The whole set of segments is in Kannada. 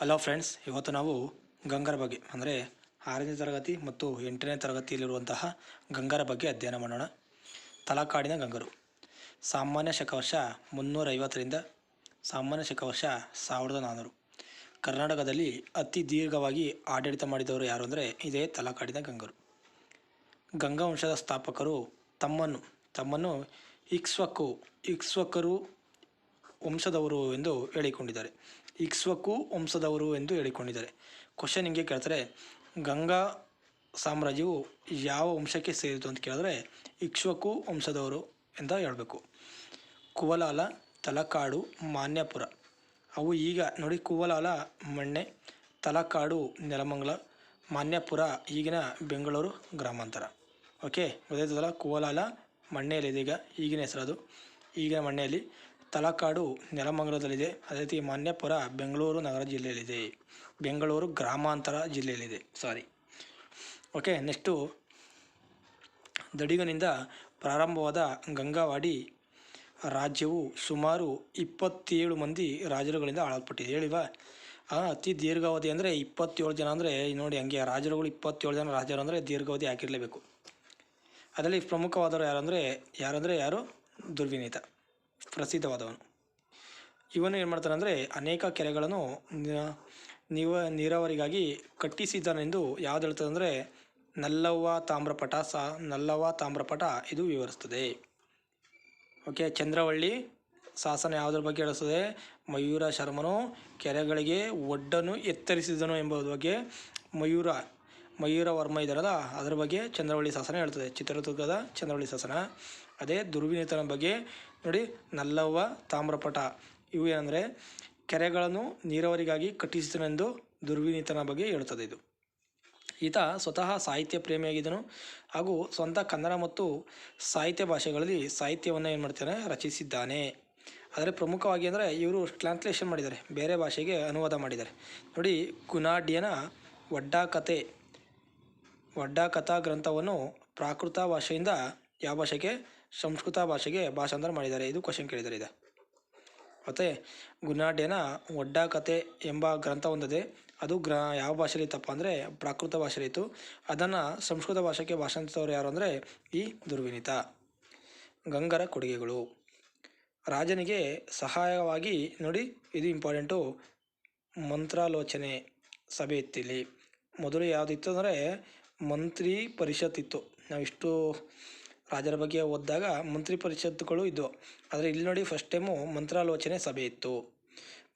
ಹಲೋ ಫ್ರೆಂಡ್ಸ್ ಇವತ್ತು ನಾವು ಗಂಗರ ಬಗ್ಗೆ, ಅಂದರೆ ಆರನೇ ತರಗತಿ ಮತ್ತು ಎಂಟನೇ ತರಗತಿಯಲ್ಲಿರುವಂತಹ ಗಂಗರ ಬಗ್ಗೆ ಅಧ್ಯಯನ ಮಾಡೋಣ. ತಲಕಾಡಿನ ಗಂಗರು. ಸಾಮಾನ್ಯ ಶಕವರ್ಷ ಮುನ್ನೂರೈವತ್ತರಿಂದ ಸಾಮಾನ್ಯ ಶಕವರ್ಷ ಸಾವಿರದ ನಾನ್ನೂರು ಕರ್ನಾಟಕದಲ್ಲಿ ಅತಿ ದೀರ್ಘವಾಗಿ ಆಡಳಿತ ಮಾಡಿದವರು ಯಾರು ಅಂದರೆ ಇದೇ ತಲಕಾಡಿನ ಗಂಗರು. ಗಂಗಾ ವಂಶದ ಸ್ಥಾಪಕರು ತಮ್ಮನ್ನು ತಮ್ಮನ್ನು ಇಕ್ಸ್ವಕ್ಕು ಇಕ್ಷ್ವಕರು ವಂಶದವರು ಎಂದು ಹೇಳಿಕೊಂಡಿದ್ದಾರೆ. ಇಕ್ಷ್ವಕು ವಂಶದವರು ಎಂದು ಹೇಳಿಕೊಂಡಿದ್ದಾರೆ. ಕ್ವಶನ್ ಹಿಂಗೆ ಕೇಳ್ತಾರೆ, ಗಂಗಾ ಸಾಮ್ರಾಜ್ಯವು ಯಾವ ವಂಶಕ್ಕೆ ಸೇರಿತು ಅಂತ ಕೇಳಿದ್ರೆ ಇಕ್ಷ್ವಕು ವಂಶದವರು ಅಂತ ಹೇಳಬೇಕು. ಕುವಲಾಲ, ತಲಕಾಡು, ಮಾನ್ಯಪುರ. ಅವು ಈಗ ನೋಡಿ, ಕುವಲಾಲ, ಮಣ್ಣೆ, ತಲಕಾಡು, ನೆಲಮಂಗಲ, ಮಾನ್ಯಪುರ, ಈಗಿನ ಬೆಂಗಳೂರು ಗ್ರಾಮಾಂತರ. ಓಕೆ ಗೊತ್ತಾಯ್ತದಲ್ಲ? ಕುವಲಾಲ ಮಣ್ಣೆಯಲ್ಲಿದೆ ಈಗ ಈಗಿನ ಹೆಸರದು ಈಗಿನ ಮಣ್ಣೆಯಲ್ಲಿ ತಲಕಾಡು ನೆಲಮಂಗಲದಲ್ಲಿದೆ. ಅದೇ ರೀತಿ ಮಾನ್ಯಪುರ ಬೆಂಗಳೂರು ನಗರ ಜಿಲ್ಲೆಯಲ್ಲಿದೆ. ಬೆಂಗಳೂರು ಗ್ರಾಮಾಂತರ ಜಿಲ್ಲೆಯಲ್ಲಿದೆ. ಸಾರಿ ಓಕೆ ನೆಕ್ಸ್ಟು ದಡಿಗನಿಂದ ಪ್ರಾರಂಭವಾದ ಗಂಗಾವಾಡಿ ರಾಜ್ಯವು ಸುಮಾರು ಇಪ್ಪತ್ತೇಳು ಮಂದಿ ರಾಜರುಗಳಿಂದ ಆಳಲ್ಪಟ್ಟಿದೆ. ಹೇಳಿವಾ ಅತಿ ದೀರ್ಘಾವಧಿ ಅಂದರೆ ಇಪ್ಪತ್ತೇಳು ಜನ ಅಂದರೆ ನೋಡಿ ಹಂಗೆ ರಾಜರುಗಳು ಇಪ್ಪತ್ತೇಳು ಜನ ರಾಜರು ಅಂದರೆ ದೀರ್ಘಾವಧಿ ಹಾಕಿರಲೇಬೇಕು ಅದರಲ್ಲಿ ಪ್ರಮುಖವಾದವರು ಯಾರಂದರೆ ಯಾರಂದರೆ ಯಾರು? ದುರ್ವಿನೀತ. ಪ್ರಸಿದ್ಧವಾದವನು. ಇವನು ಏನು ಮಾಡ್ತಾನೆ ಅಂದರೆ ಅನೇಕ ಕೆರೆಗಳನ್ನು ನೀವ, ನೀರಾವರಿಗಾಗಿ ಕಟ್ಟಿಸಿದ್ದಾನೆಂದು ಯಾವ್ದು ಹೇಳ್ತದೆ ಅಂದರೆ ನಲ್ಲವ್ವ ತಾಮ್ರಪಟ ಸಾ, ನಲ್ಲವ್ವ ತಾಮ್ರಪಟ ಇದು ವಿವರಿಸ್ತದೆ. ಓಕೆ, ಚಂದ್ರವಳ್ಳಿ ಶಾಸನ ಯಾವುದ್ರ ಬಗ್ಗೆ ಹೇಳಿಸ್ತದೆ? ಮಯೂರ ಶರ್ಮನು ಕೆರೆಗಳಿಗೆ ಒಡ್ಡನ್ನು ಎತ್ತರಿಸಿದನು ಎಂಬುದ್ರ ಬಗ್ಗೆ ಮಯೂರ ಮಯೂರ ವರ್ಮ ಇದರಲ್ಲ, ಅದರ ಬಗ್ಗೆ ಚಂದ್ರವಳ್ಳಿ ಶಾಸನ ಹೇಳ್ತದೆ. ಚಿತ್ರದುರ್ಗದ ಚಂದ್ರವಳ್ಳಿ ಶಾಸನ ಅದೇ ದುರ್ವಿನೀತನ ಬಗ್ಗೆ ನೋಡಿ, ನಲ್ಲವ್ವ, ತಾಮ್ರಪಟ. ಇವು ಏನಂದರೆ, ಕೆರೆಗಳನ್ನು ನೀರಾವರಿಗಾಗಿ ಕಟ್ಟಿಸಿದನೆಂದು ದುರ್ವಿನೀತನ ಬಗ್ಗೆ ಹೇಳುತ್ತದೆ ಇದು. ಈತ ಸ್ವತಃ ಸಾಹಿತ್ಯ ಪ್ರೇಮಿಯಾಗಿದ್ದನು. ಹಾಗೂ ಸ್ವಂತ ಕನ್ನಡ ಮತ್ತು ಸಾಹಿತ್ಯ ಭಾಷೆಗಳಲ್ಲಿ ಸಾಹಿತ್ಯವನ್ನು ಏನು ಮಾಡ್ತಾನೆ? ರಚಿಸಿದ್ದಾನೆ. ಆದರೆ ಪ್ರಮುಖವಾಗಿ ಅಂದರೆ ಇವರು ಟ್ರಾನ್ಸ್ಲೇಷನ್ ಮಾಡಿದ್ದಾರೆ. ಬೇರೆ ಭಾಷೆಗೆ ಅನುವಾದ ಮಾಡಿದ್ದಾರೆ. ನೋಡಿ ಗುನಾಢ್ಯನ ಒಡ್ಡಾ ಕತೆ ಒಡ್ಡಾ ಕಥಾ ಗ್ರಂಥವನ್ನು ಪ್ರಾಕೃತ ಭಾಷೆಯಿಂದ ಯಾವ ಭಾಷೆಗೆ? ಸಂಸ್ಕೃತ ಭಾಷೆಗೆ ಭಾಷಾಂತರ ಮಾಡಿದ್ದಾರೆ. ಇದು ಕ್ವಶನ್ ಕೇಳಿದ್ದಾರೆ ಇದೆ. ಮತ್ತು ಗುನಾಢ್ಯನ ಒಡ್ಡ ಕತೆ ಎಂಬ ಗ್ರಂಥ ಹೊಂದಿದೆ. ಅದು ಗ್ರ ಯಾವ ಭಾಷೆಯಲ್ಲಿ ಇತ್ತಪ್ಪ ಅಂದರೆ ಪ್ರಾಕೃತ ಭಾಷೆಯಲ್ಲಿ ಇತ್ತು ಅದನ್ನು ಸಂಸ್ಕೃತ ಭಾಷೆಗೆ ಭಾಷಾಂತರವರು ಯಾರು ಅಂದರೆ ಈ ದುರ್ವಿನೀತ. ಗಂಗರ ಕೊಡುಗೆಗಳು. ರಾಜನಿಗೆ ಸಹಾಯವಾಗಿ ನೋಡಿ, ಇದು ಇಂಪಾರ್ಟೆಂಟು ಮಂತ್ರಾಲೋಚನೆ ಸಭೆ ಇತ್ತಿಲ್ಲಿ. ಮೊದಲು ಯಾವುದಿತ್ತು ಅಂದರೆ ಮಂತ್ರಿ ಪರಿಷತ್ ಇತ್ತು ನಾವಿಷ್ಟು ರಾಜರ ಬಗ್ಗೆ ಓದಿದಾಗ ಮಂತ್ರಿ ಪರಿಷತ್ತುಗಳು ಇದ್ದವು ಆದರೆ ಇಲ್ಲಿ ನೋಡಿ ಫಸ್ಟ್ ಟೈಮು ಮಂತ್ರಾಲೋಚನೆ ಸಭೆ ಇತ್ತು.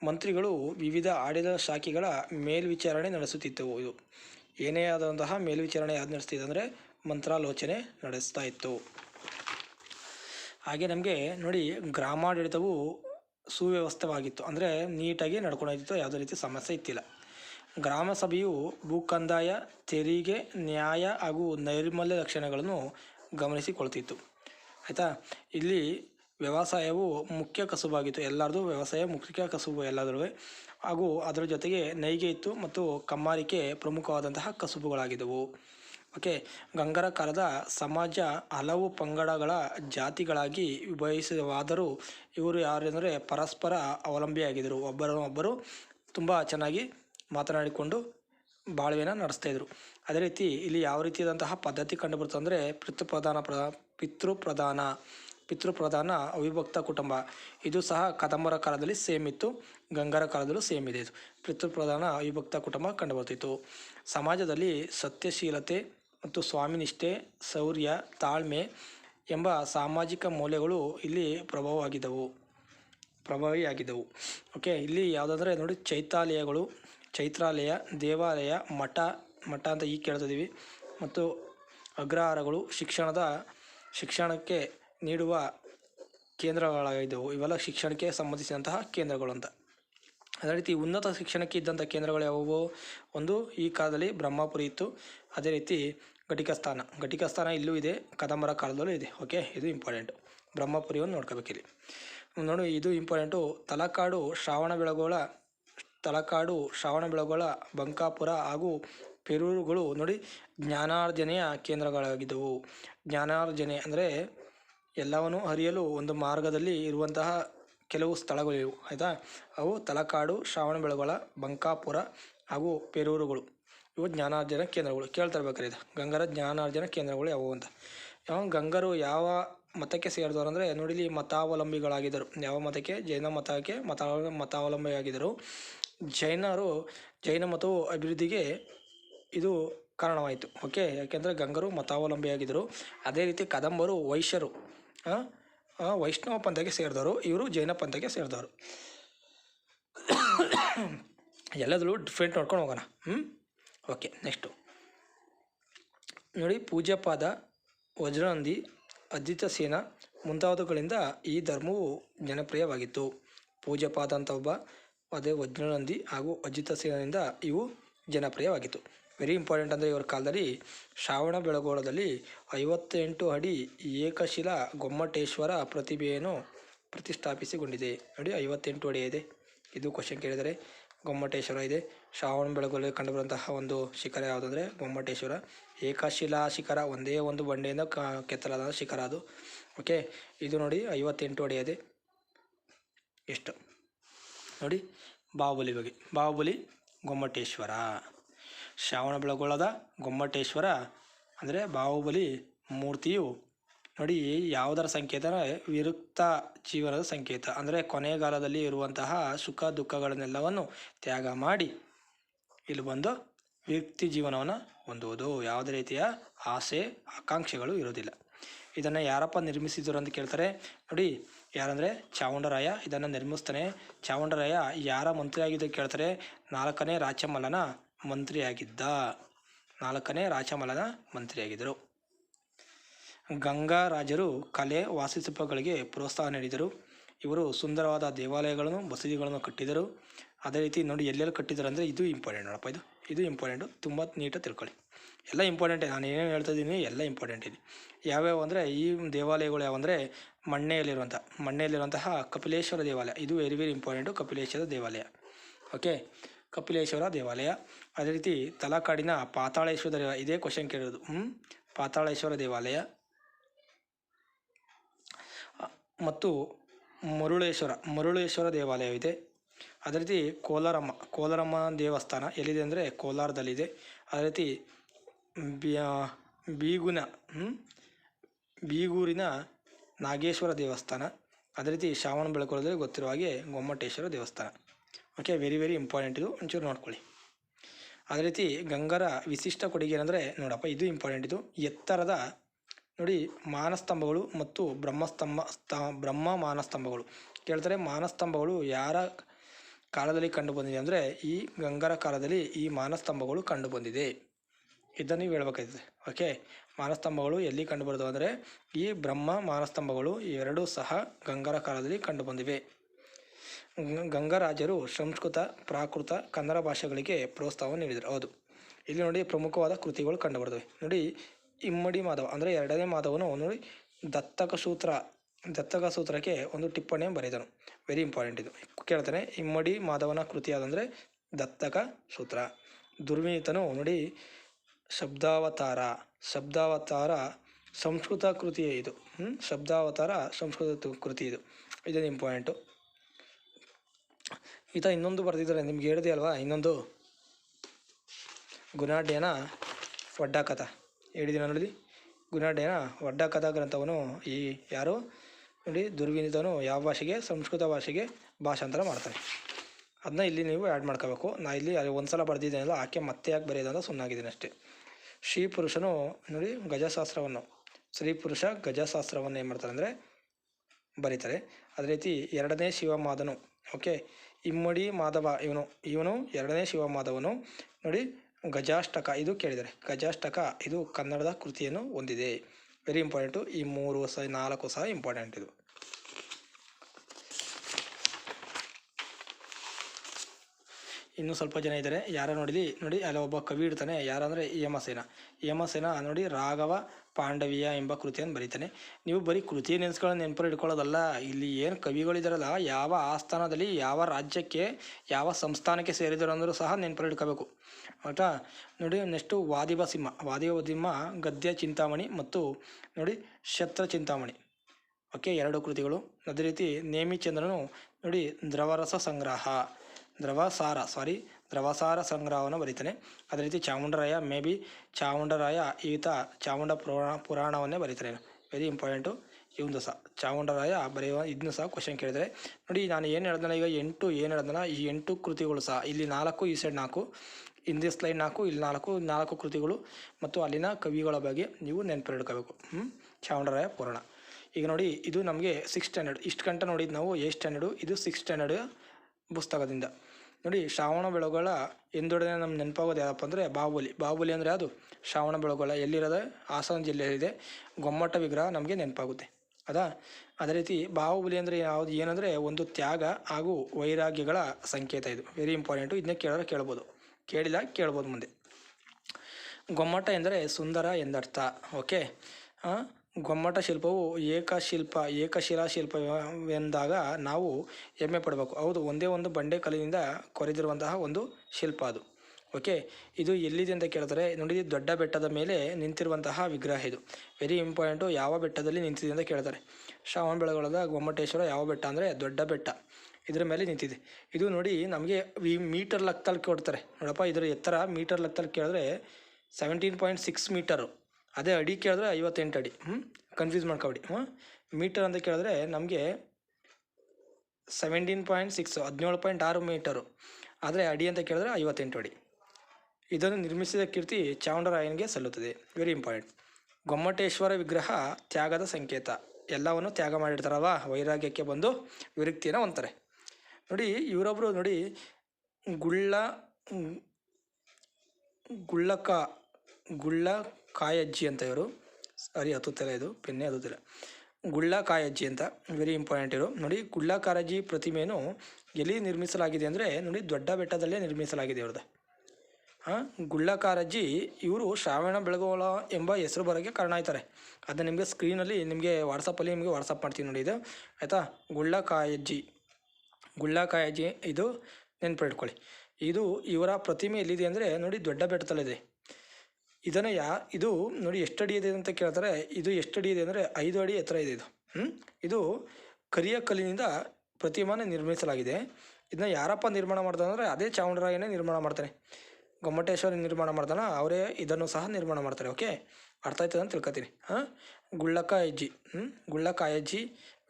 ಮಂತ್ರಿಗಳು ವಿವಿಧ ಆಡಳಿತ ಶಾಖೆಗಳ ಮೇಲ್ವಿಚಾರಣೆ ನಡೆಸುತ್ತಿತ್ತು. ಇದು ಏನೇ ಆದಂತಹ ಮೇಲ್ವಿಚಾರಣೆ ಯಾವ್ದು ನಡೆಸ್ತಿದೆ ಅಂದರೆ ಮಂತ್ರಾಲೋಚನೆ ನಡೆಸ್ತಾ ಇತ್ತು. ಹಾಗೆ ನಮಗೆ ನೋಡಿ ಗ್ರಾಮಾಡಳಿತವು ಸುವ್ಯವಸ್ಥವಾಗಿತ್ತು. ಅಂದರೆ ನೀಟಾಗಿ ನಡ್ಕೊಂಡೋಗ್ತಿತ್ತು ಯಾವುದೇ ರೀತಿ ಸಮಸ್ಯೆ ಇತ್ತಿಲ್ಲ. ಗ್ರಾಮ ಸಭೆಯು ಭೂ ಕಂದಾಯ ತೆರಿಗೆ, ನ್ಯಾಯ ಹಾಗೂ ನೈರ್ಮಲ್ಯ ಲಕ್ಷಣಗಳನ್ನು ಗಮನಿಸಿಕೊಳ್ತಿತ್ತು. ಆಯಿತಾ? ಇಲ್ಲಿ ವ್ಯವಸಾಯವು ಮುಖ್ಯ ಕಸುಬಾಗಿತ್ತು. ಎಲ್ಲರದು ವ್ಯವಸಾಯ ಮುಖ್ಯ ಕಸುಬು ಎಲ್ಲದರೂ ಹಾಗೂ ಅದರ ಜೊತೆಗೆ ನೈಗೆ ಇತ್ತು ಮತ್ತು ಕಮ್ಮಾರಿಕೆ ಪ್ರಮುಖವಾದಂತಹ ಕಸುಬುಗಳಾಗಿದ್ದವು. ಓಕೆ? ಗಂಗರ ಕಾಲದ ಸಮಾಜ ಹಲವು ಪಂಗಡಗಳ ಜಾತಿಗಳಾಗಿ ವಿಭಜಿಸವಾದರೂ ಇವರು ಯಾರೆಂದರೆ ಪರಸ್ಪರ ಅವಲಂಬಿಯಾಗಿದ್ದರು. ಒಬ್ಬರನ್ನೊಬ್ಬರು ತುಂಬ ಚೆನ್ನಾಗಿ ಮಾತನಾಡಿಕೊಂಡು ಬಾಳ್ವೆನ ನಡೆಸ್ತಾಯಿದ್ರು ಅದೇ ರೀತಿ ಇಲ್ಲಿ ಯಾವ ರೀತಿಯಾದಂತಹ ಪದ್ಧತಿ ಕಂಡುಬರುತ್ತೆ ಅಂದರೆ ಪಿತೃಪ್ರಧಾನ ಪ್ರ, ಪಿತೃಪ್ರಧಾನ ಪಿತೃಪ್ರಧಾನ ಅವಿಭಕ್ತ ಕುಟುಂಬ. ಇದು ಸಹ ಕದಂಬರ ಕಾಲದಲ್ಲಿ ಸೇಮ್ ಇತ್ತು, ಗಂಗರ ಕಾಲದಲ್ಲೂ ಸೇಮ್ ಇದೆ ಇದು. ಪಿತೃಪ್ರಧಾನ ಅವಿಭಕ್ತ ಕುಟುಂಬ ಕಂಡುಬರ್ತಿತ್ತು ಸಮಾಜದಲ್ಲಿ ಸತ್ಯಶೀಲತೆ ಮತ್ತು ಸ್ವಾಮಿನಿಷ್ಠೆ, ಶೌರ್ಯ, ತಾಳ್ಮೆ ಎಂಬ ಸಾಮಾಜಿಕ ಮೌಲ್ಯಗಳು ಇಲ್ಲಿ ಪ್ರಭಾವವಾಗಿದ್ದವು. ಪ್ರಭಾವಿಯಾಗಿದ್ದವು. ಓಕೆ ಇಲ್ಲಿ ಯಾವುದಾದ್ರೆ ನೋಡಿ ಚೈತಾಲಯಗಳು ಚೈತ್ರಾಲಯ, ದೇವಾಲಯ, ಮಠ ಮಠ ಅಂತ ಈಗ ಕೇಳ್ತಿದ್ದೀವಿ. ಮತ್ತು ಅಗ್ರಹಾರಗಳು ಶಿಕ್ಷಣದ ಶಿಕ್ಷಣಕ್ಕೆ ನೀಡುವ ಕೇಂದ್ರಗಳಾಗಿದ್ದವು. ಇವೆಲ್ಲ ಶಿಕ್ಷಣಕ್ಕೆ ಸಂಬಂಧಿಸಿದಂತಹ ಕೇಂದ್ರಗಳು ಅಂತ. ಅದೇ ರೀತಿ ಉನ್ನತ ಶಿಕ್ಷಣಕ್ಕೆ ಇದ್ದಂಥ ಕೇಂದ್ರಗಳು ಯಾವುವು? ಒಂದು, ಈ ಕಾಲದಲ್ಲಿ ಬ್ರಹ್ಮಪುರಿ ಇತ್ತು. ಅದೇ ರೀತಿ ಘಟಿಕ ಸ್ಥಾನ ಘಟಿಕ ಸ್ಥಾನ ಇಲ್ಲೂ ಇದೆ. ಕದಂಬರ ಕಾಲದಲ್ಲೂ ಇದೆ. ಓಕೆ, ಇದು ಇಂಪಾರ್ಟೆಂಟು ಬ್ರಹ್ಮಪುರಿಯನ್ನು ನೋಡ್ಕೋಬೇಕಿಲ್ಲಿ. ನೋಡಿ, ಇದು ಇಂಪಾರ್ಟೆಂಟು ತಲಕಾಡು ಶ್ರಾವಣ ಬೆಳಗೋಳ, ತಲಕಾಡು ಶ್ರಾವಣ ಬೆಳಗೋಳ, ಬಂಕಾಪುರ ಹಾಗೂ ಪೆರೂರುಗಳು ನೋಡಿ ಜ್ಞಾನಾರ್ಜನೆಯ ಕೇಂದ್ರಗಳಾಗಿದ್ದವು. ಜ್ಞಾನಾರ್ಜನೆ ಅಂದರೆ ಎಲ್ಲವನ್ನು ಅರಿಯಲು ಒಂದು ಮಾರ್ಗದಲ್ಲಿ ಇರುವಂತಹ ಕೆಲವು ಸ್ಥಳಗಳಿವು, ಆಯಿತಾ? ಅವು ತಲಕಾಡು, ಶ್ರಾವಣಬೆಳಗೊಳ, ಬಂಕಾಪುರ ಹಾಗೂ ಪೆರೂರುಗಳು. ಇವು ಜ್ಞಾನಾರ್ಜನ ಕೇಂದ್ರಗಳು. ಕೇಳ್ತಿರ್ಬೇಕಾರೆ ಇದು. ಗಂಗರ ಜ್ಞಾನಾರ್ಜನ ಕೇಂದ್ರಗಳು ಯಾವುವು ಅಂತ. ಯಾವ ಗಂಗರು ಯಾವ ಮತಕ್ಕೆ ಸೇರಿದವರು ಅಂದರೆ ನೋಡಿ ಇಲ್ಲಿ ಮತಾವಲಂಬಿಗಳಾಗಿದ್ದರು. ಯಾವ ಮತಕ್ಕೆ? ಜೈನ ಮತಕ್ಕೆ ಮತ ಮತಾವಲಂಬಿಯಾಗಿದ್ದರು. ಜೈನರು, ಜೈನ ಮತವು ಅಭಿವೃದ್ಧಿಗೆ ಇದು ಕಾರಣವಾಯಿತು. ಓಕೆ ಯಾಕೆಂದರೆ ಗಂಗರು ಮತಾವಲಂಬಿಯಾಗಿದ್ದರು. ಅದೇ ರೀತಿ ಕದಂಬರು, ವೈಶ್ಯರು ವೈಷ್ಣವ ಪಂಥಕ್ಕೆ ಸೇರಿದವರು. ಇವರು ಜೈನ ಪಂಥಕ್ಕೆ ಸೇರಿದವರು. ಎಲ್ಲದರಲ್ಲೂ ಡಿಫ್ರೆಂಟ್ ನೋಡ್ಕೊಂಡು ಹೋಗೋಣ. ಹ್ಞೂ ಓಕೆ ನೆಕ್ಸ್ಟು ನೋಡಿ, ಪೂಜ್ಯಪಾದ, ವಜ್ರನಂದಿ ಅಜಿತ ಸೇನ ಮುಂತಾದವುಗಳಿಂದ ಈ ಧರ್ಮವು ಜನಪ್ರಿಯವಾಗಿತ್ತು. ಪೂಜ್ಯಪಾದ ಅಂತ ಒಬ್ಬ, ಅದೇ ವಜ್ರನಂದಿ ಹಾಗೂ ಅಜಿತ ಸೇನದಿಂದ ಇವು ಜನಪ್ರಿಯವಾಗಿತ್ತು. ವೆರಿ ಇಂಪಾರ್ಟೆಂಟ್ ಅಂದರೆ ಇವರ ಕಾಲದಲ್ಲಿ ಶ್ರಾವಣ ಬೆಳಗೋಳದಲ್ಲಿ ಐವತ್ತೆಂಟು ಅಡಿ ಏಕಶಿಲಾ ಗೊಮ್ಮಟೇಶ್ವರ ಪ್ರತಿಭೆಯನ್ನು ಪ್ರತಿಷ್ಠಾಪಿಸಿಕೊಂಡಿದೆ. ನೋಡಿ, ಐವತ್ತೆಂಟು ಅಡಿ ಇದೆ. ಇದು ಕ್ವಶನ್ ಕೇಳಿದರೆ ಗೊಮ್ಮಟೇಶ್ವರ ಇದೆ. ಶ್ರಾವಣ ಬೆಳಗೊಳದಲ್ಲಿ ಕಂಡುಬರುವಂತಹ ಒಂದು ಶಿಖರ ಯಾವುದಂದರೆ ಗೊಮ್ಮಟೇಶ್ವರ. ಏಕಶಿಲಾ ಶಿಖರ, ಒಂದೇ ಒಂದು ಬಂಡೆಯಿಂದ ಕೆತ್ತಲಾದ ಶಿಖರ ಅದು. ಓಕೆ ಇದು ನೋಡಿ ಐವತ್ತೆಂಟು ಅಡಿ ಇದೆ. ಎಷ್ಟು? ನೋಡಿ, ಬಾಹುಬಲಿ ಬಗ್ಗೆ. ಬಾಹುಬಲಿ ಗೊಮ್ಮಟೇಶ್ವರ. ಶ್ರಾವಣ ಬೆಳಗೊಳದ ಗೊಮ್ಮಟೇಶ್ವರ ಅಂದರೆ ಬಾಹುಬಲಿ ಮೂರ್ತಿಯು ನೋಡಿ ಯಾವುದರ ಸಂಕೇತ ವಿರಕ್ತ ಜೀವನದ ಸಂಕೇತ. ಅಂದರೆ ಕೊನೆಗಾಲದಲ್ಲಿ ಇರುವಂತಹ ಸುಖ ದುಃಖಗಳನ್ನೆಲ್ಲವನ್ನು ತ್ಯಾಗ ಮಾಡಿ ಇಲ್ಲಿ ಬಂದು ವ್ಯಕ್ತಿ ಜೀವನವನ್ನು ಹೊಂದುವುದು. ಯಾವುದೇ ರೀತಿಯ ಆಸೆ, ಆಕಾಂಕ್ಷೆಗಳು ಇರೋದಿಲ್ಲ ಇದನ್ನು ಯಾರಪ್ಪ ನಿರ್ಮಿಸಿದರು ಅಂತ ಕೇಳ್ತಾರೆ. ನೋಡಿ, ಯಾರಂದರೆ ಚಾವುಂಡರಾಯ ಇದನ್ನು ನಿರ್ಮಿಸ್ತಾನೆ. ಚಾವುಂಡರಾಯ ಯಾರ ಮಂತ್ರಿಯಾಗಿದ್ದು ಕೇಳ್ತಾರೆ. ನಾಲ್ಕನೇ ರಾಚಮಲ್ಲನ ಮಂತ್ರಿಯಾಗಿದ್ದ ನಾಲ್ಕನೇ ರಾಜಮಲನ ಮಂತ್ರಿಯಾಗಿದ್ದರು. ಗಂಗಾ ರಾಜರು ಕಲೆ, ವಾಸ್ತುಶಿಲ್ಪಗಳಿಗೆ ಪ್ರೋತ್ಸಾಹ ನೀಡಿದರು. ಇವರು ಸುಂದರವಾದ ದೇವಾಲಯಗಳನ್ನು ಬಸದಿಗಳನ್ನು ಕಟ್ಟಿದರು. ಅದೇ ರೀತಿ ನೋಡಿ ಎಲ್ಲೆಲ್ಲಿ ಕಟ್ಟಿದ್ದಾರೆ ಅಂದರೆ ಇದು ಇಂಪಾರ್ಟೆಂಟ್ ನೋಡಪ್ಪ, ಇದು ಇದು ಇಂಪಾರ್ಟೆಂಟು ತುಂಬ ನೀಟಾಗಿ ತಿಳ್ಕೊಳ್ಳಿ. ಎಲ್ಲ ಇಂಪಾರ್ಟೆಂಟೇ ನಾನು ಏನೇನು ಹೇಳ್ತಾ ಇದ್ದೀನಿ, ಎಲ್ಲ ಇಂಪಾರ್ಟೆಂಟ್ ಇದೆ ಯಾವ್ಯಾವ ಅಂದರೆ ಈ ದೇವಾಲಯಗಳು ಯಾವಂದರೆ ಮಣ್ಣೆಯಲ್ಲಿರುವಂಥ ಮಣ್ಣೆಯಲ್ಲಿರುವಂತಹ ಕಪಿಲೇಶ್ವರ ದೇವಾಲಯ. ಇದು ವೆರಿ ವೆರಿ ಇಂಪಾರ್ಟೆಂಟು ಕಪಿಲೇಶ್ವರ ದೇವಾಲಯ. ಓಕೆ ಕಪಿಲೇಶ್ವರ ದೇವಾಲಯ. ಅದೇ ರೀತಿ ತಲಕಾಡಿನ ಪಾತಾಳೇಶ್ವರ ದೇವಾಲಯ ಇದೇ ಕ್ವಶನ್ ಕೇಳಿರೋದು. ಹ್ಞೂ ಪಾತಾಳೇಶ್ವರ ದೇವಾಲಯ. ಮತ್ತು ಮರುಳೇಶ್ವರ ಮರುಳೇಶ್ವರ ದೇವಾಲಯವಿದೆ. ಅದೇ ರೀತಿ ಕೋಲಾರಮ್ಮ ಕೋಲಾರಮ್ಮ ದೇವಸ್ಥಾನ ಎಲ್ಲಿದೆ ಅಂದರೆ ಕೋಲಾರದಲ್ಲಿದೆ. ಅದೇ ರೀತಿ ಬೀಗುನ? ಬೀಗೂರಿನ ನಾಗೇಶ್ವರ ದೇವಸ್ಥಾನ. ಅದೇ ರೀತಿ ಶ್ರಾವಣ ಬೆಳಗೊಳದಲ್ಲಿ ಗೊತ್ತಿರುವ ಹಾಗೆ ಗೊಮ್ಮಟೇಶ್ವರ ದೇವಸ್ಥಾನ. ಓಕೆ ವೆರಿ ವೆರಿ ಇಂಪಾರ್ಟೆಂಟ್ ಇದು. ಒಂಚೂರು ನೋಡ್ಕೊಳ್ಳಿ. ಅದೇ ರೀತಿ ಗಂಗರ ವಿಶಿಷ್ಟ ಕೊಡುಗೆ ಏನಂದರೆ, ನೋಡಪ್ಪ, ಇದು ಇಂಪಾರ್ಟೆಂಟ್ ಇದು. ಎತ್ತರದ, ನೋಡಿ, ಮಾನಸ್ತಂಭಗಳು ಮತ್ತು ಬ್ರಹ್ಮಸ್ತಂಭ ಸ್ತ ಬ್ರಹ್ಮ ಮಾನಸ್ತಂಭಗಳು. ಕೇಳ್ತಾರೆ ಮಾನಸ್ತಂಭಗಳು ಯಾರ ಕಾಲದಲ್ಲಿ ಕಂಡು ಬಂದಿದೆ ಅಂದರೆ, ಈ ಗಂಗರ ಕಾಲದಲ್ಲಿ ಈ ಮಾನಸ್ತಂಭಗಳು ಕಂಡು ಬಂದಿದೆ. ಇದನ್ನು ನೀವು ಹೇಳ್ಬೇಕಾಯ್ತದೆ. ಓಕೆ, ಮಾನಸ್ತಂಭಗಳು ಎಲ್ಲಿ ಕಂಡು ಅಂದರೆ, ಈ ಬ್ರಹ್ಮ ಮಾನಸ್ತಂಭಗಳು ಎರಡೂ ಸಹ ಗಂಗರ ಕಾಲದಲ್ಲಿ ಕಂಡು ಬಂದಿವೆ. ಗಂಗರಾಜರು ಸಂಸ್ಕೃತ, ಪ್ರಾಕೃತ, ಕನ್ನಡ ಭಾಷೆಗಳಿಗೆ ಪ್ರೋತ್ಸಾಹ ನೀಡಿದರು. ಹೌದು. ಇಲ್ಲಿ ನೋಡಿ ಪ್ರಮುಖವಾದ ಕೃತಿಗಳು ಕಂಡುಬರ್ತವೆ ನೋಡಿ, ಇಮ್ಮಡಿ ಮಾಧವ ಅಂದರೆ ಎರಡನೇ ಮಾಧವನು ನೋಡಿ ದತ್ತಕ ಸೂತ್ರ, ದತ್ತಕ ಸೂತ್ರಕ್ಕೆ ಒಂದು ಟಿಪ್ಪಣಿಯನ್ನು ಬರೆದನು. ವೆರಿ ಇಂಪಾರ್ಟೆಂಟ್ ಇದು. ಕೇಳ್ತಾನೆ, ಇಮ್ಮಡಿ ಮಾಧವನ ಕೃತಿ ಯಾವುದಂದರೆ ದತ್ತಕ ಸೂತ್ರ. ದುರ್ವಿನೀತನು ನೋಡಿ ಶಬ್ದಾವತಾರ ಶಬ್ದಾವತಾರ ಸಂಸ್ಕೃತ ಕೃತಿಯೇ ಇದು? ಶಬ್ದಾವತಾರ ಸಂಸ್ಕೃತ ಕೃತಿ ಇದು. ಇದೊಂದು ಇಂಪಾರ್ಟೆಂಟು ಈತ ಇನ್ನೊಂದು ಬರೆದಿದ್ದಾರೆ ನಿಮ್ಗೆ ಹೇಳಿದೆ ಅಲ್ವಾ? ಇನ್ನೊಂದು ಗುಣಾಢ್ಯನ ಒಡ್ಡಾಕಥ ಹೇಳಿದಿನ ನೋಡಿ ಗುಣಾಢ್ಯನ ಕಥಾ ಗ್ರಂಥವನ್ನು ಈ ಯಾರು? ನೋಡಿ, ದುರ್ವಿನಿತನು ಯಾವ ಭಾಷೆಗೆ? ಸಂಸ್ಕೃತ ಭಾಷೆಗೆ ಭಾಷಾಂತರ ಮಾಡ್ತಾನೆ. ಅದನ್ನ ಇಲ್ಲಿ ನೀವು ಆ್ಯಡ್ ಮಾಡ್ಕೋಬೇಕು. ನಾ ಇಲ್ಲಿ ಅಲ್ಲಿ ಒಂದು ಸಲ ಬರೆದಿದ್ದೀನಲ್ಲ, ಆಕೆ ಮತ್ತೆ ಯಾಕೆ ಬರೆಯೋದಂತ ಸುಮ್ಮನಾಗಿದ್ದೀನಿ ಅಷ್ಟೇ. ಶ್ರೀ ಪುರುಷನು ನೋಡಿ, ಗಜಶಾಸ್ತ್ರವನ್ನು. ಸ್ತ್ರೀ ಪುರುಷ ಗಜಶಾಸ್ತ್ರವನ್ನು ಏನು ಮಾಡ್ತಾರೆ ಅಂದರೆ ಬರೀತಾರೆ. ಅದೇ ರೀತಿ ಎರಡನೇ ಶಿವಮಾದನು, ಓಕೆ? ಇಮ್ಮಡಿ ಮಾಧವ ಇವನು ಇವನು ಎರಡನೇ ಶಿವಮಾಧವನು ನೋಡಿ, ಗಜಾಷ್ಟಕ ಇದು ಕೇಳಿದ್ದಾರೆ. ಗಜಾಷ್ಟಕ ಇದು ಕನ್ನಡದ ಕೃತಿಯನ್ನು ಹೊಂದಿದೆ. ವೆರಿ ಇಂಪಾರ್ಟೆಂಟು ಈ ಮೂರು ಸಹ ನಾಲ್ಕು ಸಹ ಇಂಪಾರ್ಟೆಂಟ್ ಇದು. ಇನ್ನೂ ಸ್ವಲ್ಪ ಜನ ಇದ್ದಾರೆ. ಯಾರ ನೋಡಿದಿ? ನೋಡಿ ಅಲ್ಲಿ ಒಬ್ಬ ಕವಿ ಇಡ್ತಾನೆ ಯಾರಂದರೆ ಹೇಮಸೇನ ಹೇಮಸೇನ ನೋಡಿ, ರಾಘವ ಪಾಂಡವಿಯ ಎಂಬ ಕೃತಿಯನ್ನು ಬರೀತಾನೆ. ನೀವು ಬರೀ ಕೃತಿ ನೆನೆಸ್ಕೊಳ್ಳೋ ನೆನಪು ಇಟ್ಕೊಳ್ಳೋದಲ್ಲ ಇಲ್ಲಿ ಏನು ಕವಿಗಳಿದಾರಲ್ಲ, ಯಾವ ಆಸ್ಥಾನದಲ್ಲಿ ಯಾವ ರಾಜ್ಯಕ್ಕೆ, ಯಾವ ಸಂಸ್ಥಾನಕ್ಕೆ ಸೇರಿದರು ಅಂದರೂ ಸಹ ನೆನಪು ಇಟ್ಕೋಬೇಕು ಆಯ್ತಾ? ನೋಡಿ, ನೆಕ್ಸ್ಟು ವಾದಿವ ಸಿಂಹ ವಾದಿವ ಸಿಂಹ, ಗದ್ಯ ಚಿಂತಾಮಣಿ ಮತ್ತು ನೋಡಿ, ಶತ್ರ ಚಿಂತಾಮಣಿ. ಓಕೆ, ಎರಡು ಕೃತಿಗಳು. ಅದೇ ರೀತಿ ನೇಮಿಚಂದ್ರನು ನೋಡಿ, ದ್ರವರಸ ಸಂಗ್ರಹ, ದ್ರವಸಾರ ಸಾರಿ ದ್ರವಸಾರ ಸಂಗ್ರಹವನ್ನು ಬರೀತಾನೆ. ಅದೇ ರೀತಿ ಚಾಮುಂಡರಾಯ, ಮೇ ಬಿ ಚಾಮುಂಡರಾಯ ಈತ ಚಾಮುಂಡ ಪುರಾಣ, ಪುರಾಣವನ್ನೇ ಬರೀತಾನೆ ವೆರಿ ಇಂಪಾರ್ಟೆಂಟು ಇವನು ಸಹ ಚಾಮುಂಡರಾಯ ಬರೆಯುವ, ಇದನ್ನು ಸಹ ಕ್ವಶನ್ ಕೇಳಿದರೆ ನೋಡಿ, ನಾನು ಏನು ಹೇಳ್ದನ ಈಗ ಎಂಟು ಏನು ಹೇಳ್ದನ ಈ ಎಂಟು ಕೃತಿಗಳು ಸಹ, ಇಲ್ಲಿ ನಾಲ್ಕು, ಈ ಸೈಡ್ ನಾಲ್ಕು ಹಿಂದಿ ಸ್ಲೈಡ್ ನಾಲ್ಕು, ಇಲ್ಲಿ ನಾಲ್ಕು ನಾಲ್ಕು ಕೃತಿಗಳು, ಮತ್ತು ಅಲ್ಲಿನ ಕವಿಗಳ ಬಗ್ಗೆ ನೀವು ನೆನಪಿಡ್ಕೋಬೇಕು ಹ್ಞೂ ಚಾಮುಂಡರಾಯ ಪುರಾಣ. ಈಗ ನೋಡಿ, ಇದು ನಮಗೆ ಸಿಕ್ಸ್ ಸ್ಟ್ಯಾಂಡರ್ಡ್ ಇಷ್ಟು ಗಂಟೆ ನೋಡಿದ್ದು ನಾವು ಏ ಸ್ಟ್ಯಾಂಡರ್ಡು ಇದು ಸಿಕ್ಸ್ ಸ್ಟ್ಯಾಂಡರ್ಡ್ ಪುಸ್ತಕದಿಂದ. ನೋಡಿ, ಶ್ರಾವಣ ಬೆಳಗೊಳ ಎಂದೊಡನೆ ನಮ್ಗೆ ನೆನಪಾಗೋದು ಯಾವುದಪ್ಪ ಅಂದರೆ ಬಾಹುಬಲಿ. ಬಾಹುಬಲಿ ಅಂದರೆ ಅದು ಶ್ರಾವಣ ಬೆಳಗೊಳ. ಎಲ್ಲಿರೋದು? ಹಾಸನ ಜಿಲ್ಲೆಯಲ್ಲಿದೆ. ಗೊಮ್ಮಟ ವಿಗ್ರಹ ನಮಗೆ ನೆನಪಾಗುತ್ತೆ. ಅದಾ? ಅದೇ ರೀತಿ ಬಾಹುಬಲಿ ಅಂದರೆ ಯಾವುದು? ಏನಂದರೆ ಒಂದು ತ್ಯಾಗ ಹಾಗೂ ವೈರಾಗ್ಯಗಳ ಸಂಕೇತ ಇದು. ವೆರಿ ಇಂಪಾರ್ಟೆಂಟು ಇದನ್ನ ಕೇಳಿದ್ರೆ ಕೇಳ್ಬೋದು. ಕೇಳಿಲ್ಲ, ಕೇಳ್ಬೋದು ಮುಂದೆ. ಗೊಮ್ಮಟ ಎಂದರೆ ಸುಂದರ ಎಂದರ್ಥ. ಓಕೆ ಗೊಮ್ಮಟ ಶಿಲ್ಪವು ಏಕಶಿಲ್ಪ ಏಕಶಿಲಾ ಶಿಲ್ಪವೆಂದಾಗ ನಾವು ಹೆಮ್ಮೆ ಪಡಬೇಕು. ಹೌದು, ಒಂದೇ ಒಂದು ಬಂಡೆ ಕಲ್ಲಿನಿಂದ ಕೊರೆದಿರುವಂತಹ ಒಂದು ಶಿಲ್ಪ ಅದು. ಓಕೆ, ಇದು ಎಲ್ಲಿದೆ ಅಂತ ಕೇಳಿದ್ರೆ ನೋಡಿ ದೊಡ್ಡ ಬೆಟ್ಟದ ಮೇಲೆ ನಿಂತಿರುವಂತಹ ವಿಗ್ರಹ ಇದು. ವೆರಿ ಇಂಪಾರ್ಟೆಂಟು ಯಾವ ಬೆಟ್ಟದಲ್ಲಿ ನಿಂತಿದೆ ಅಂತ ಕೇಳ್ತಾರೆ ಶ್ರಾವಣ ಬೆಳಗೊಳದ ಗೊಮ್ಮಟೇಶ್ವರ ಯಾವ ಬೆಟ್ಟ ಅಂದರೆ ದೊಡ್ಡ ಬೆಟ್ಟ. ಇದರ ಮೇಲೆ ನಿಂತಿದೆ. ಇದು ನೋಡಿ ನಮಗೆ ವಿ ಮೀಟರ್ ಲೆಕ್ಕದಲ್ಲಿ ಕೊಡ್ತಾರೆ. ನೋಡಪ್ಪ, ಇದರ ಎತ್ತರ ಮೀಟರ್ ಲೆಕ್ಕದಲ್ಲಿ ಕೇಳಿದ್ರೆ ಸೆವೆಂಟೀನ್ ಪಾಯಿಂಟ್ ಸಿಕ್ಸ್ ಮೀಟರು. ಅದೇ ಅಡಿ ಕೇಳಿದ್ರೆ ಐವತ್ತೆಂಟು ಅಡಿ ಹ್ಞೂ ಕನ್ಫ್ಯೂಸ್ ಮಾಡ್ಕೊಬಿಡಿ ಹ್ಞೂ ಮೀಟರ್ ಅಂತ ಕೇಳಿದ್ರೆ ನಮಗೆ ಸೆವೆಂಟೀನ್ ಪಾಯಿಂಟ್ ಸಿಕ್ಸ್ ಹದಿನೇಳು ಪಾಯಿಂಟ್ ಆರು ಮೀಟರು ಆದರೆ ಅಡಿ ಅಂತ ಕೇಳಿದ್ರೆ ಐವತ್ತೆಂಟು ಅಡಿ. ಇದನ್ನು ನಿರ್ಮಿಸಿದ ಕೀರ್ತಿ ಚಾಮುಂಡರಾಯನಿಗೆ ಸಲ್ಲುತ್ತದೆ. ವೆರಿ ಇಂಪಾರ್ಟೆಂಟ್ ಗೊಮ್ಮಟೇಶ್ವರ ವಿಗ್ರಹ ತ್ಯಾಗದ ಸಂಕೇತ. ಎಲ್ಲವನ್ನು ತ್ಯಾಗ ಮಾಡಿರ್ತಾರಲ್ವ? ವೈರಾಗ್ಯಕ್ಕೆ ಬಂದು ವಿರಕ್ತಿಯನ್ನು ಹೊಂತಾರೆ ನೋಡಿ ಇವರೊಬ್ಬರು ನೋಡಿ, ಗುಳ್ಳ ಗುಳ್ಳಕ ಗುಳ್ಳ ಕಾಯಜ್ಜಿ ಅಂತ ಇವರು. ಸರಿ ಹತ್ತುತ್ತಿಲ್ಲ ಇದು, ಪೆನ್ನೆ ಹತ್ತುತ್ತಿಲ್ಲ ಗುಳ್ಳ ಕಾಯಜ್ಜಿ ಅಂತ ವೆರಿ ಇಂಪಾರ್ಟೆಂಟ್ ಇವರು. ನೋಡಿ, ಗುಳ್ಳ ಕಾರಜ್ಜಿ ಪ್ರತಿಮೆಯನ್ನು ಎಲ್ಲಿ ನಿರ್ಮಿಸಲಾಗಿದೆ ಅಂದರೆ, ನೋಡಿ, ದೊಡ್ಡ ಬೆಟ್ಟದಲ್ಲೇ ನಿರ್ಮಿಸಲಾಗಿದೆ ಇವ್ರದ್ದು. ಹಾಂ, ಗುಳ್ಳ ಕಾರಜ್ಜಿ ಇವರು ಶ್ರಾವಣ ಬೆಳಗೋಳ ಎಂಬ ಹೆಸರು ಬರೋಕ್ಕೆ ಕಾರಣ ಆಯ್ತಾರೆ. ಅದನ್ನ ನಿಮಗೆ ಸ್ಕ್ರೀನಲ್ಲಿ ನಿಮಗೆ ವಾಟ್ಸಪ್ಪಲ್ಲಿ ನಿಮಗೆ ವಾಟ್ಸಪ್ ಮಾಡ್ತೀನಿ ನೋಡಿ ಇದು. ಆಯಿತಾ? ಗುಳ್ಳ ಕಾಯಜ್ಜಿ. ಗುಳ್ಳ ಕಾಯಜ್ಜಿ, ಇದು ನೆನಪಿಟ್ಕೊಳ್ಳಿ. ಇದು ಇವರ ಪ್ರತಿಮೆ ಎಲ್ಲಿದೆ ಅಂದರೆ, ನೋಡಿ, ದೊಡ್ಡ ಬೆಟ್ಟದಲ್ಲಿದೆ. ಇದನ್ನು ಯಾ, ಇದು ನೋಡಿ ಎಷ್ಟು ಅಡಿ ಇದೆ ಅಂತ ಕೇಳ್ತಾರೆ, ಇದು ಎಷ್ಟು ಅಡಿ ಇದೆ ಅಂದರೆ ಐದು ಅಡಿ ಎತ್ತರ ಇದೆ ಇದು. ಇದು ಕರಿಯ ಕಲ್ಲಿನಿಂದ ಪ್ರತಿಮಾನ ನಿರ್ಮಿಸಲಾಗಿದೆ. ಇದನ್ನ ಯಾರಪ್ಪ ನಿರ್ಮಾಣ ಮಾಡ್ತಾನೆ ಅಂದರೆ ಅದೇ ಚಾಮುಂಡರಾಯನೇ ನಿರ್ಮಾಣ ಮಾಡ್ತಾನೆ. ಗೊಮ್ಮಟೇಶ್ವರ ನಿರ್ಮಾಣ ಮಾಡ್ತಾನ, ಅವರೇ ಇದನ್ನು ಸಹ ನಿರ್ಮಾಣ ಮಾಡ್ತಾರೆ, ಓಕೆ? ಅರ್ಥ ಆಯ್ತದೆ ಅಂತ ತಿಳ್ಕೊತೀನಿ. ಹಾಂ? ಗುಳ್ಳಕ್ಕ ಅಜ್ಜಿ ಹ್ಞೂ ಗುಳ್ಳಕ್ಕ ಅಜ್ಜಿ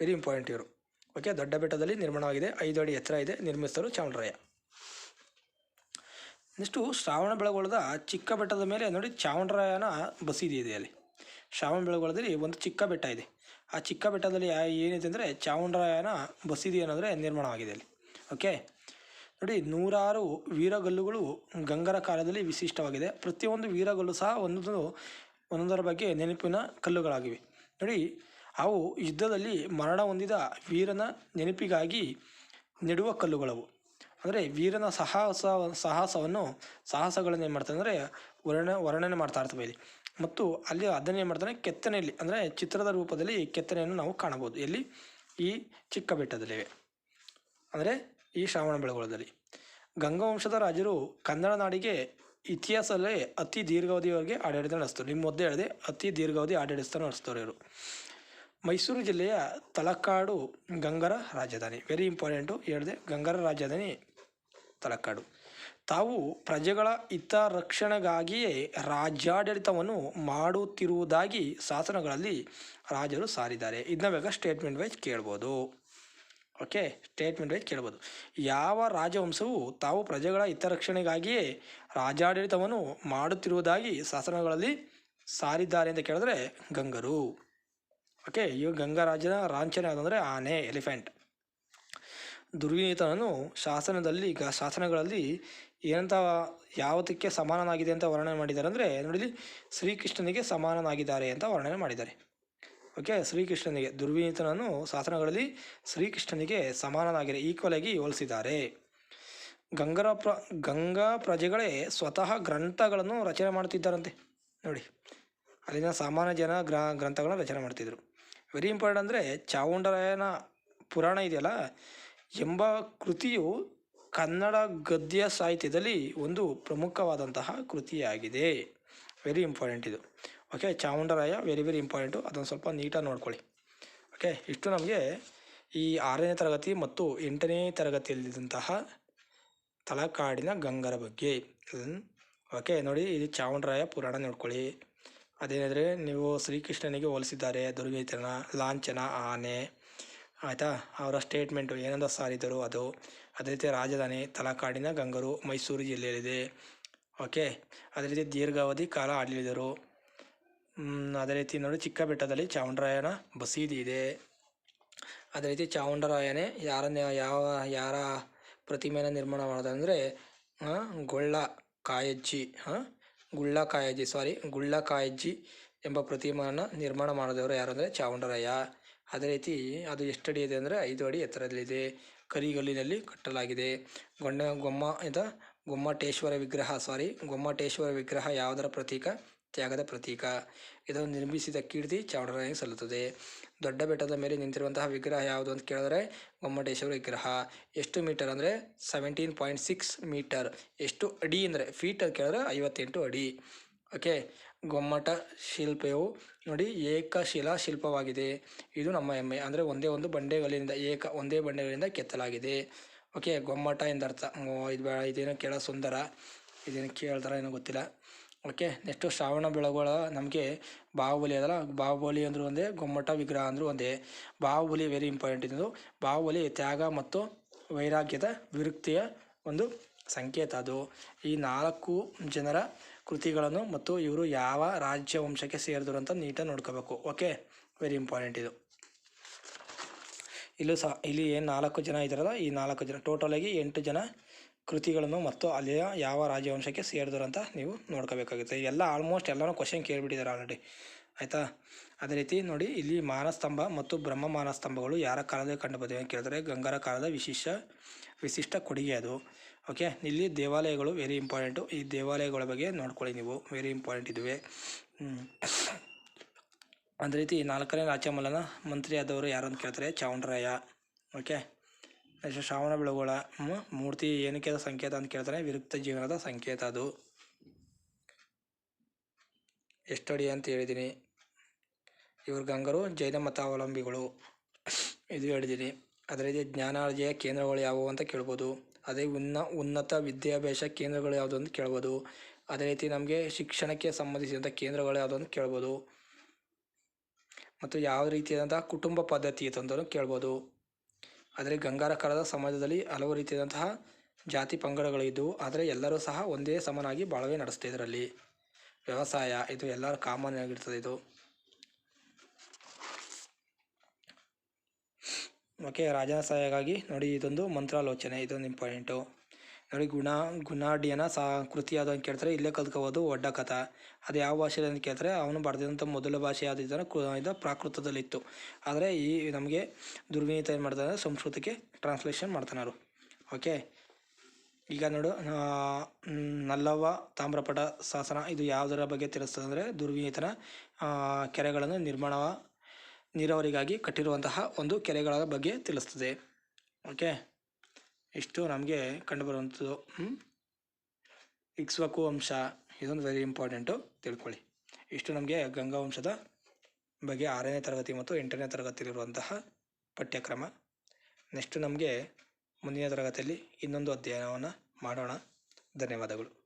ವೆರಿ ಇಂಪಾರ್ಟೆಂಟ್ ಇವರು. ಓಕೆ? ದೊಡ್ಡ ಬೆಟ್ಟದಲ್ಲಿ ನಿರ್ಮಾಣವಾಗಿದೆ, ಐದು ಅಡಿ ಎತ್ತರ ಇದೆ ನಿರ್ಮಿಸಿದರು ಚಾಮುಂಡರಾಯ. ನೆಕ್ಸ್ಟು ಶ್ರಾವಣ ಬೆಳಗೊಳದ ಚಿಕ್ಕ ಬೆಟ್ಟದ ಮೇಲೆ ನೋಡಿ ಚಾವಣರಾಯನ ಬಸೀದಿ ಇದೆ ಅಲ್ಲಿ. ಶ್ರಾವಣ ಬೆಳಗೊಳದಲ್ಲಿ ಒಂದು ಚಿಕ್ಕ ಬೆಟ್ಟ ಇದೆ. ಆ ಚಿಕ್ಕ ಬೆಟ್ಟದಲ್ಲಿ ಏನಿದೆ ಅಂದರೆ ಚಾಮುಂಡರಾಯನ ಬಸೀದಿ ಏನಂದರೆ ನಿರ್ಮಾಣವಾಗಿದೆ ಅಲ್ಲಿ. ಓಕೆ ನೋಡಿ ನೂರಾರು ವೀರಗಲ್ಲುಗಳು ಗಂಗರ ಕಾಲದಲ್ಲಿ ವಿಶಿಷ್ಟವಾಗಿದೆ. ಪ್ರತಿಯೊಂದು ವೀರಗಲ್ಲು ಸಹ ಒಂದೊಂದು, ಒಂದೊಂದರ ಬಗ್ಗೆ ನೆನಪಿನ ಕಲ್ಲುಗಳಾಗಿವೆ. ನೋಡಿ, ಅವು ಯುದ್ಧದಲ್ಲಿ ಮರಣ ಹೊಂದಿದ ವೀರನ ನೆನಪಿಗಾಗಿ ನೆಡುವ ಕಲ್ಲುಗಳವು. ಅಂದರೆ ವೀರನ ಸಾಹಸ, ಸಾಹಸವನ್ನು, ಸಾಹಸಗಳನ್ನು ಏನು ಮಾಡ್ತಾರೆ ಅಂದರೆ ವರ್ಣ ವರ್ಣನೆ ಮಾಡ್ತಾ ಇರ್ತವೆ ಇಲ್ಲಿ ಮತ್ತು ಅಲ್ಲಿ ಅದನ್ನೇ ಏನು ಮಾಡ್ತಾನೆ, ಕೆತ್ತನೆಯಲ್ಲಿ, ಅಂದರೆ ಚಿತ್ರದ ರೂಪದಲ್ಲಿ ಕೆತ್ತನೆಯನ್ನು ನಾವು ಕಾಣಬಹುದು. ಎಲ್ಲಿ? ಈ ಚಿಕ್ಕ ಬೆಟ್ಟದಲ್ಲಿವೆ ಅಂದರೆ ಈ ಶ್ರಾವಣ ಬೆಳಗೊಳದಲ್ಲಿ. ಗಂಗವಂಶದ ರಾಜರು ಕನ್ನಡ ನಾಡಿಗೆ ಇತಿಹಾಸದಲ್ಲೇ ಅತಿ ದೀರ್ಘಾವಧಿಯವರೆಗೆ ಆಡಳಿತ ನಡೆಸ್ತಾರೆ. ನಿಮ್ಮ ಮೊದಲೇ ಹೇಳಿದೆ, ಅತಿ ದೀರ್ಘಾವಧಿ ಆಡಳಿತ ನಡೆಸ್ತಾರೆ ಇವರು. ಮೈಸೂರು ಜಿಲ್ಲೆಯ ತಲಕಾಡು ಗಂಗರ ರಾಜಧಾನಿ. ವೆರಿ ಇಂಪಾರ್ಟೆಂಟು ಹೇಳಿದೆ, ಗಂಗರ ರಾಜಧಾನಿ ತಲಕಾಡು. ತಾವು ಪ್ರಜೆಗಳ ಹಿತರಕ್ಷಣೆಗಾಗಿಯೇ ರಾಜ್ಯಾಡಳಿತವನ್ನು ಮಾಡುತ್ತಿರುವುದಾಗಿ ಶಾಸನಗಳಲ್ಲಿ ರಾಜರು ಸಾರಿದ್ದಾರೆ. ಇದನ್ನ ಬೇಗ ಸ್ಟೇಟ್ಮೆಂಟ್ ವೈಸ್ ಕೇಳ್ಬೋದು. ಓಕೆ ಸ್ಟೇಟ್ಮೆಂಟ್ ವೈಸ್ ಕೇಳ್ಬೋದು. ಯಾವ ರಾಜವಂಶವು ತಾವು ಪ್ರಜೆಗಳ ಹಿತರಕ್ಷಣೆಗಾಗಿಯೇ ರಾಜ್ಯಾಡಳಿತವನ್ನು ಮಾಡುತ್ತಿರುವುದಾಗಿ ಶಾಸನಗಳಲ್ಲಿ ಸಾರಿದ್ದಾರೆ ಅಂತ ಕೇಳಿದ್ರೆ ಗಂಗರು. ಓಕೆ ಇವು ಗಂಗಾ ರಾಜ್ಯದ ರಾಂಛನ ಯಾವುದಂದರೆ ಆನೆ, ಎಲಿಫೆಂಟ್. ದುರ್ವಿನೀತನನ್ನು ಶಾಸನದಲ್ಲಿ ಗ ಶಾಸನಗಳಲ್ಲಿ ಏನಂತ ಯಾವುದಕ್ಕೆ ಸಮಾನನಾಗಿದೆ ಅಂತ ವರ್ಣನೆ ಮಾಡಿದ್ದಾರೆ ಅಂದರೆ ನೋಡಿ ಶ್ರೀಕೃಷ್ಣನಿಗೆ ಸಮಾನನಾಗಿದ್ದಾರೆ ಅಂತ ವರ್ಣನೆ ಮಾಡಿದ್ದಾರೆ. ಓಕೆ, ಶ್ರೀಕೃಷ್ಣನಿಗೆ, ದುರ್ವಿನೀತನನ್ನು ಶಾಸನಗಳಲ್ಲಿ ಶ್ರೀಕೃಷ್ಣನಿಗೆ ಸಮಾನನಾಗಿದೆ ಈಕ್ವಲ್ ಆಗಿ ಹೋಲಿಸಿದ್ದಾರೆ. ಗಂಗರ ಪ್ರ, ಗಂಗಾ ಪ್ರಜೆಗಳೇ ಸ್ವತಃ ಗ್ರಂಥಗಳನ್ನು ರಚನೆ ಮಾಡುತ್ತಿದ್ದಾರಂತೆ. ನೋಡಿ, ಅಲ್ಲಿನ ಸಾಮಾನ್ಯ ಜನ ಗ್ರ, ಗ್ರಂಥಗಳನ್ನು ರಚನೆ ಮಾಡ್ತಿದ್ರು. ವೆರಿ ಇಂಪಾರ್ಟೆಂಟ್ ಅಂದರೆ ಚಾವುಂಡರಾಯನ ಪುರಾಣ ಇದೆಯಲ್ಲ ಎಂಬ ಕೃತಿಯು ಕನ್ನಡ ಗದ್ಯ ಸಾಹಿತ್ಯದಲ್ಲಿ ಒಂದು ಪ್ರಮುಖವಾದಂತಹ ಕೃತಿಯಾಗಿದೆ. ವೆರಿ ಇಂಪಾರ್ಟೆಂಟ್ ಇದು. Okay Chamundaraya very very important ಅದನ್ನು ಸ್ವಲ್ಪ ನೀಟಾಗಿ ನೋಡ್ಕೊಳ್ಳಿ. ಓಕೆ ಇಷ್ಟು ನಮಗೆ ಈ ಆರನೇ ತರಗತಿ ಮತ್ತು ಎಂಟನೇ ತರಗತಿಯಲ್ಲಿದ್ದಂತಹ ತಲಕಾಡಿನ ಗಂಗರ ಬಗ್ಗೆ. ಓಕೆ ನೋಡಿ, ಇದು ಚಾಮುಂಡರಾಯ ಪುರಾಣ ನೋಡ್ಕೊಳ್ಳಿ. ಅದೇನೆಂದರೆ, ನೀವು ಶ್ರೀಕೃಷ್ಣನಿಗೆ ಹೋಲಿಸಿದ್ದಾರೆ, ದುರ್ಗೈತನ ಲಾಂಛನ, ಆನೆ. ಆಯಿತಾ? ಅವರ ಸ್ಟೇಟ್ಮೆಂಟು ಏನಂತ ಸಾರಿದರು ಅದು ಅದೇ ರೀತಿ ರಾಜಧಾನಿ ತಲಕಾಡಿನ ಗಂಗರು, ಮೈಸೂರು ಜಿಲ್ಲೆಯಲ್ಲಿದೆ. ಓಕೆ? ಅದೇ ರೀತಿ ದೀರ್ಘಾವಧಿ ಕಾಲ ಆಡಳಿದರು ಅದೇ ರೀತಿ ನೋಡಿ ಚಿಕ್ಕ ಬೆಟ್ಟದಲ್ಲಿ ಚಾಮುಂಡರಾಯನ ಬಸೀದಿ ಇದೆ. ಅದೇ ರೀತಿ ಚಾಮುಂಡರಾಯನೇ ಯಾರನ್ನ, ಯಾವ, ಯಾರ ಪ್ರತಿಮೆಯನ್ನು ನಿರ್ಮಾಣ ಮಾಡೋದಂದರೆ ಗೊಳ್ಳ ಕಾಯಜ್ಜಿ ಹಾಂ ಗುಳ್ಳ ಕಾಯಜ್ಜಿ ಸಾರಿ ಗುಳ್ಳ ಕಾಯಜ್ಜಿ ಎಂಬ ಪ್ರತಿಮೆಯನ್ನು ನಿರ್ಮಾಣ ಮಾಡಿದವರು ಯಾರು ಅಂದರೆ ಚಾಮುಂಡರಾಯ. ಅದೇ ರೀತಿ ಅದು ಎಷ್ಟು ಅಡಿ ಇದೆ ಅಂದರೆ ಐದು ಅಡಿ ಎತ್ತರದಲ್ಲಿದೆ. ಕರಿಗಲ್ಲಿನಲ್ಲಿ ಕಟ್ಟಲಾಗಿದೆ. ಗೊಂಡ ಗೊಮ್ಮ ಇದ ಗೊಮ್ಮಟೇಶ್ವರ ವಿಗ್ರಹ ಸಾರಿ ಗೊಮ್ಮಟೇಶ್ವರ ವಿಗ್ರಹ ಯಾವುದರ ಪ್ರತೀಕ? ತ್ಯಾಗದ ಪ್ರತೀಕ. ಇದನ್ನು ನಿರ್ಮಿಸಿದ ಕೀರ್ತಿ ಚಾವಡರಾಯನಿಗೆ ಸಲ್ಲುತ್ತದೆ. ದೊಡ್ಡ ಬೆಟ್ಟದ ಮೇಲೆ ನಿಂತಿರುವಂತಹ ವಿಗ್ರಹ ಯಾವುದು ಅಂತ ಕೇಳಿದ್ರೆ ಗೊಮ್ಮಟೇಶ್ವರ ವಿಗ್ರಹ. ಎಷ್ಟು ಮೀಟರ್ ಅಂದರೆ ಸೆವೆಂಟೀನ್ ಪಾಯಿಂಟ್ ಸಿಕ್ಸ್ ಮೀಟರ್ ಎಷ್ಟು ಅಡಿ ಅಂದರೆ ಫೀಟ್ ಅಂತ ಕೇಳಿದ್ರೆ ಐವತ್ತೆಂಟು ಅಡಿ. ಓಕೆ ಗೊಮ್ಮಟ ಶಿಲ್ಪವು ನೋಡಿ ಏಕಶಿಲಾ ಶಿಲ್ಪವಾಗಿದೆ. ಇದು ನಮ್ಮ ಹೆಮ್ಮೆ. ಅಂದರೆ ಒಂದೇ ಒಂದು ಬಂಡೆಗಳಿಂದ, ಏಕ ಒಂದೇ ಬಂಡೆಗಳಿಂದ ಕೆತ್ತಲಾಗಿದೆ. ಓಕೆ, ಗೊಮ್ಮಟ ಎಂದರ್ಥ ಇದು ಇದೇನು ಕೇಳೋ ಸುಂದರ. ಇದೇನು ಕೇಳ್ತಾರ ಏನೋ ಗೊತ್ತಿಲ್ಲ. ಓಕೆ, ನೆಕ್ಸ್ಟು ಶ್ರಾವಣ ಬೆಳಗೊಳ ನಮಗೆ ಬಾಹುಬಲಿ ಅದಲ್ಲ, ಬಾಹುಬಲಿ ಅಂದರೂ ಒಂದೇ, ಗೊಮ್ಮಟ ವಿಗ್ರಹ ಅಂದರೂ ಒಂದೇ. ಬಾಹುಬಲಿ ವೆರಿ ಇಂಪಾರ್ಟೆಂಟ್ ಇದು. ಬಾಹುಬಲಿ ತ್ಯಾಗ ಮತ್ತು ವೈರಾಗ್ಯದ ವಿರಕ್ತಿಯ ಒಂದು ಸಂಕೇತ ಅದು. ಈ ನಾಲ್ಕು ಜನರ ಕೃತಿಗಳನ್ನು ಮತ್ತು ಇವರು ಯಾವ ರಾಜ್ಯ ವಂಶಕ್ಕೆ ಸೇರಿದ್ರು ಅಂತ ನೀಟಾಗಿ ನೋಡ್ಕೋಬೇಕು. ಓಕೆ? ವೆರಿ ಇಂಪಾರ್ಟೆಂಟ್ ಇದು. ಇಲ್ಲೂ ಸಹ, ಇಲ್ಲಿ ಏನು ನಾಲ್ಕು ಜನ ಇದ್ದಾರಲ್ಲ, ಈ ನಾಲ್ಕು ಜನ ಟೋಟಲಾಗಿ ಎಂಟು ಜನ ಕೃತಿಗಳನ್ನು ಮತ್ತು ಅಲ್ಲಿಯ ಯಾವ ರಾಜವಂಶಕ್ಕೆ ಸೇರಿದ್ರು ಅಂತ ನೀವು ನೋಡ್ಕೋಬೇಕಾಗುತ್ತೆ. ಎಲ್ಲ ಆಲ್ಮೋಸ್ಟ್ ಎಲ್ಲನೂ ಕ್ವಶನ್ ಕೇಳಿಬಿಟ್ಟಿದ್ದಾರೆ ಆಲ್ರೆಡಿ ಆಯಿತಾ? ಅದೇ ರೀತಿ ನೋಡಿ, ಇಲ್ಲಿ ಮಾನಸ್ತಂಭ ಮತ್ತು ಬ್ರಹ್ಮ ಮಾನಸ್ತಂಭಗಳು ಯಾರ ಕಾಲದಲ್ಲಿ ಕಂಡುಬಂದಿವೆ ಅಂತ ಕೇಳಿದ್ರೆ ಗಂಗರ ಕಾಲದ ವಿಶಿಷ್ಟ ವಿಶಿಷ್ಟ ಕೊಡುಗೆ ಅದು. ಓಕೆ ಇಲ್ಲಿ ದೇವಾಲಯಗಳು ವೆರಿ ಇಂಪಾರ್ಟೆಂಟು ಈ ದೇವಾಲಯಗಳ ಬಗ್ಗೆ ನೋಡ್ಕೊಳ್ಳಿ ನೀವು. ವೆರಿ ಇಂಪಾರ್ಟೆಂಟ್ ಇದುವೆ. ಅದೇ ರೀತಿ ನಾಲ್ಕನೇ ರಾಜಮಲ್ಲನ ಮಂತ್ರಿ ಆದವರು ಯಾರು ಅಂತ ಕೇಳ್ತಾರೆ? Chavundaraya okay next Shravana Belagola. ಮೂರ್ತಿ ಏನಕ್ಕೆ ಸಂಕೇತ ಅಂತ ಕೇಳ್ತಾರೆ. ವಿರುಕ್ತ ಜೀವನದ ಸಂಕೇತ ಅದು. ಎಷ್ಟು ಅಡಿ ಅಂತ ಹೇಳಿದ್ದೀನಿ ಇವರು ಗಂಗರು, ಜೈನ ಮತಾವಲಂಬಿಗಳು. ಇದು ಹೇಳಿದ್ದೀನಿ ಅದೇ ರೀತಿ ಜ್ಞಾನಾರ್ಜಯ ಕೇಂದ್ರಗಳು ಯಾವುವು ಅಂತ ಕೇಳ್ಬೋದು. ಅದೇ ಉನ್ನ, ಉನ್ನತ ವಿದ್ಯಾಭ್ಯಾಸ ಕೇಂದ್ರಗಳು ಯಾವುದು ಅಂತ ಕೇಳ್ಬೋದು. ಅದೇ ರೀತಿ ನಮಗೆ ಶಿಕ್ಷಣಕ್ಕೆ ಸಂಬಂಧಿಸಿದಂಥ ಕೇಂದ್ರಗಳು ಯಾವುದು ಅಂತ ಕೇಳ್ಬೋದು. ಮತ್ತು ಯಾವ ರೀತಿಯಾದಂಥ ಕುಟುಂಬ ಪದ್ಧತಿ ಅಂತಂದರೂ ಕೇಳ್ಬೋದು. ಆದರೆ ಗಂಗಾರ ಕಾಲದ ಸಮಾಜದಲ್ಲಿ ಹಲವು ರೀತಿಯಾದಂತಹ ಜಾತಿ ಪಂಗಡಗಳಿದ್ದವು ಆದರೆ ಎಲ್ಲರೂ ಸಹ ಒಂದೇ ಸಮನಾಗಿ ಬಾಳ್ವೆ ನಡೆಸ್ತಾ ಇದರಲ್ಲಿ. ವ್ಯವಸಾಯ, ಇದು ಎಲ್ಲರ ಕಾಮನ್ ಆಗಿರ್ತದೆ ಇದು. ಓಕೆ, ರಾಜನ ಸಹಾಯಕ್ಕಾಗಿ ನೋಡಿ, ಇದೊಂದು ಮಂತ್ರಾಲೋಚನೆ, ಇದೊಂದು ಇಂಪಾರ್ಟೆಂಟು ನೋಡಿ, ಗುಣ, ಗುಣಾಢ್ಯನ ಸಾ ಕೃತಿ ಯಾವುದು ಅಂತ ಕೇಳ್ತಾರೆ, ಇಲ್ಲೇ ಕಲ್ತ್ಕೋಬೋದು ಒಡ್ಡ ಕಥ. ಅದು ಯಾವ ಭಾಷೆಯಲ್ಲಿ ಅಂತ ಕೇಳ್ತಾರೆ, ಅವನು ಬರೆದಿದ್ದಂಥ ಮೊದಲ ಭಾಷೆ ಯಾವುದಿದ್ದಾನೆ ಇದು ಪ್ರಾಕೃತದಲ್ಲಿತ್ತು. ಆದರೆ ಈ ನಮಗೆ ದುರ್ವಿನೀತ ಏನು ಮಾಡ್ತಾರೆ ಸಂಸ್ಕೃತಕ್ಕೆ ಟ್ರಾನ್ಸ್ಲೇಷನ್ ಮಾಡ್ತಾನೆ ಅವರು ಓಕೆ, ಈಗ ನೋಡು ನಲ್ಲವ್ವ, ತಾಮ್ರಪಟ ಶಾಸನ ಇದು ಯಾವುದರ ಬಗ್ಗೆ ತಿಳಿಸ್ತದೆ ಅಂದರೆ ದುರ್ವಿನೀತನ ಕೆರೆಗಳನ್ನು ನಿರ್ಮಾಣ ನೀರಾವರಿಗಾಗಿ ಕಟ್ಟಿರುವಂತಹ ಒಂದು ಕೆರೆಗಳ ಬಗ್ಗೆ ತಿಳಿಸ್ತದೆ. ಓಕೆ? ಇಷ್ಟು ನಮಗೆ ಕಂಡುಬರುವಂಥದ್ದು. ಇಕ್ಸ್ವಕು ವಂಶ ಇದೊಂದು ವೆರಿ ಇಂಪಾರ್ಟೆಂಟು ತಿಳ್ಕೊಳ್ಳಿ. ಇಷ್ಟು ನಮಗೆ ಗಂಗಾ ವಂಶದ ಬಗ್ಗೆ ಆರನೇ ತರಗತಿ ಮತ್ತು ಎಂಟನೇ ತರಗತಿಯಲ್ಲಿರುವಂತಹ ಪಠ್ಯಕ್ರಮ. ನೆಕ್ಸ್ಟ್ ನಮಗೆ ಮುಂದಿನ ತರಗತಿಯಲ್ಲಿ ಇನ್ನೊಂದು ಅಧ್ಯಯನವನ್ನು ಮಾಡೋಣ. ಧನ್ಯವಾದಗಳು.